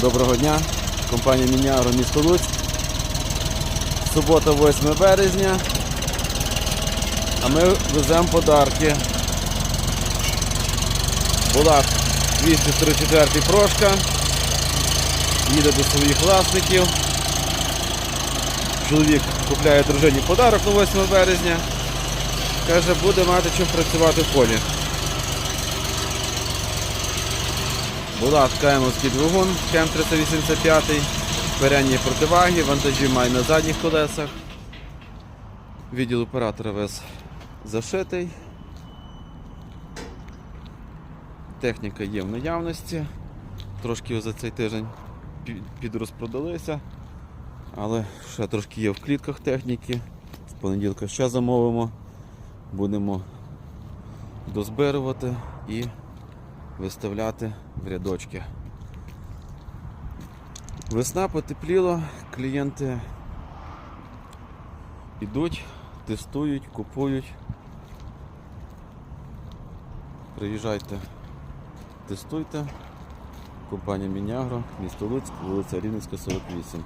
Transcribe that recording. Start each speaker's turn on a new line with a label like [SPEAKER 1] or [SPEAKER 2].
[SPEAKER 1] Доброго дня, компанія Мініагро місто Луцьк. Субота 8 березня. А ми веземо подарки. Булак 234 прошка. Їде до своїх власників. Чоловік купляє дружині подарок на 8 березня. Каже, буде мати чим працювати в полі. Була КМовський двигун, КМ 385, передні противаги, вантажі має на задніх колесах. Відділ оператора вес зашитий. Техніка є в наявності. Трошки за цей тиждень підрозпродалися, але ще трошки є в клітках техніки. З понеділка ще замовимо. Будемо дозбирувати і виставляти в рядочки. Весна потепліло, клієнти йдуть, тестують, купують. Приїжджайте, тестуйте. Компанія Мінягро, місто Луцьк, вулиця Рівненська, 48.